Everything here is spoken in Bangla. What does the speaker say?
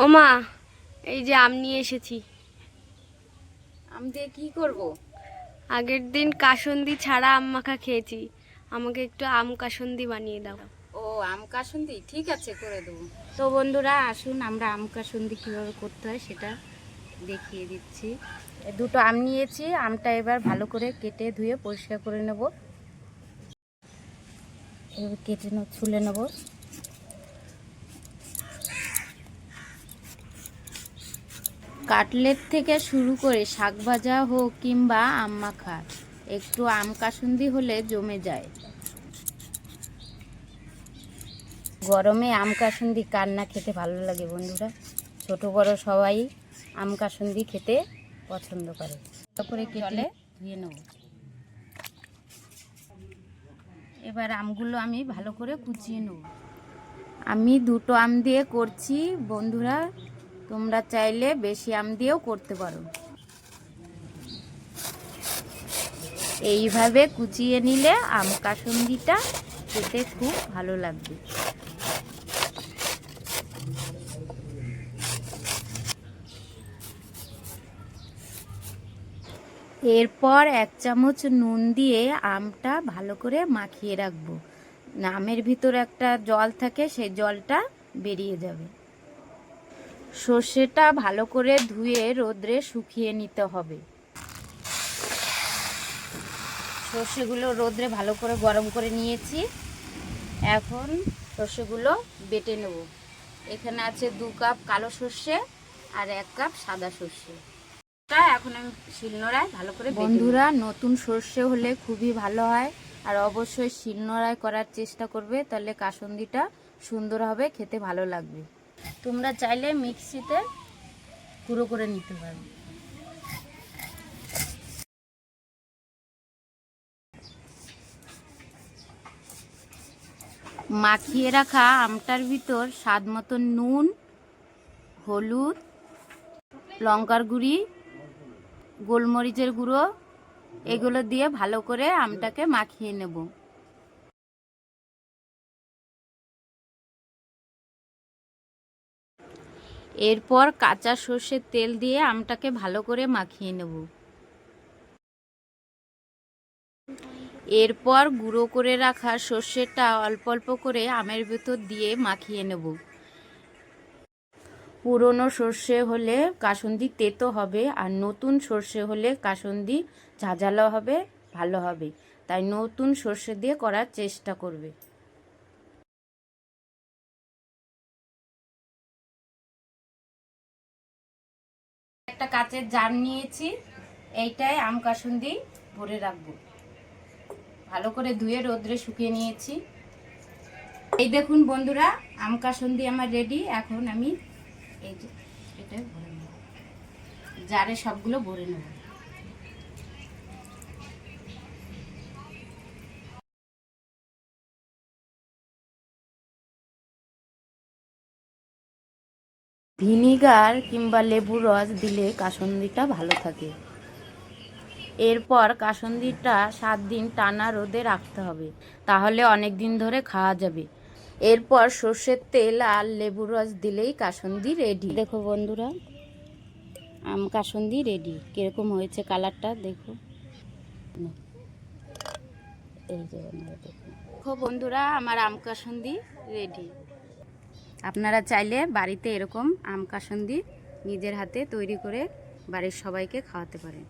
ও মা এই যে আম নিয়ে এসেছি। আম দিয়ে কি করব? আগের দিন কাসন্দি ছাড়া আম মাখা খেয়েছি। আমাকে একটু আম কাসন্দি বানিয়ে দাও। ও আম কাসন্দি? ঠিক আছে করে দেবো। তো বন্ধুরা আসুন আমরা আম কাসন্দি কীভাবে করতে হয় সেটা দেখিয়ে দিচ্ছি। দুটো আম নিয়েছি আমটা এবার ভালো করে কেটে ধুয়ে পরিষ্কার করে নেব। এবার কেটে নেব ছুলে নেব। কাটলেট থেকে শুরু করে শাক ভাজা হোক কিংবা আম মাখা একটু আম কাসুন্দি হলে জমে যায়। গরমে আম কাসুন্দি কার না খেতে ভালো লাগে বন্ধুরা? ছোট বড় সবাই আম কাসুন্দি খেতে পছন্দ করে। তারপরে কেটে ধুয়ে নেব। এবার আমগুলো আমি ভালো করে কুচিয়ে নেব। আমি দুটো আম দিয়ে করছি বন্ধুরা। তোমরা চাইলে বেশি আম দিয়েও করতে পারো। এইভাবে কুচিয়ে নিলে আম কাসুন্দিটা খেতে খুব ভালো লাগবে। এরপর এক চামচ নুন দিয়ে আমটা ভালো করে মাখিয়ে রাখব। আমের ভিতর একটা জল থাকে, সেই জলটা বেরিয়ে যাবে। সর্ষেটা ভালো করে ধুয়ে রোদ্রে শুকিয়ে নিতে হবে। সর্ষেগুলো রোদ্রে ভালো করে গরম করে নিয়েছি। এখন সর্ষেগুলো বেটে নেব। এখানে আছে দু কাপ কালো সর্ষে আর এক কাপ সাদা সর্ষে। এখন আমি শিলনোড়ায় ভালো করে বন্ধুরা, নতুন সর্ষে হলে খুবই ভালো হয়। আর অবশ্যই শিলনোড়ায় করার চেষ্টা করবে, তাহলে কাসন্দিটা সুন্দর হবে, খেতে ভালো লাগবে। তোমরা চাইলে মিক্সিতে গুঁড়ো করে নিতে পারো। মাখিয়ে রাখা আমটার ভিতর স্বাদ মতো নুন, হলুদ, লঙ্কার গুঁড়ি, গোলমরিচের গুঁড়ো, এগুলো দিয়ে ভালো করে আমটাকে মাখিয়ে নেব। এরপর কাঁচা সর্ষের তেল দিয়ে আমটাকে ভালো করে মাখিয়ে নেব। এরপর গুঁড়ো করে রাখা সর্ষেটা অল্প অল্প করে আমের ভেতর দিয়ে মাখিয়ে নেব। পুরনো সর্ষে হলে কাসুন্দি তেতো হবে আর নতুন সর্ষে হলে কাসুন্দি ঝাঁঝালো হবে, ভালো হবে। তাই নতুন সর্ষে দিয়ে করার চেষ্টা করবে। একটা কাচের জার নিয়েছি এইটাই আম কাসুন্দি ভরে রাখব। ভালো করে ধুয়ে রোদ্রে শুকিয়ে নিয়েছি। এই দেখুন বন্ধুরা, আম কাসুন্দি আমার রেডি এখন আমি এই যে এটা ভরে নেব। জারে সবগুলো ভরে নেব। ভিনিগার কিংবা লেবুর রস দিলে কাসন্দিটা ভালো থাকে। এরপর কাসন্দিটা সাত দিন টানা রোদে রাখতে হবে, তাহলে অনেক দিন ধরে খাওয়া যাবে। এরপর সর্ষের তেল আর লেবুর রস দিলেই কাসন্দি রেডি দেখো বন্ধুরা, আম কাসন্দি রেডি কীরকম হয়েছে কালারটা দেখো। এই যে দেখো বন্ধুরা, আমার আম কাসন্দি রেডি আপনারা চাইলে বাড়িতে এরকম আম কাসন্দি নিজের হাতে তৈরি করে বাড়ির সবাইকে খাওয়াতে পারেন।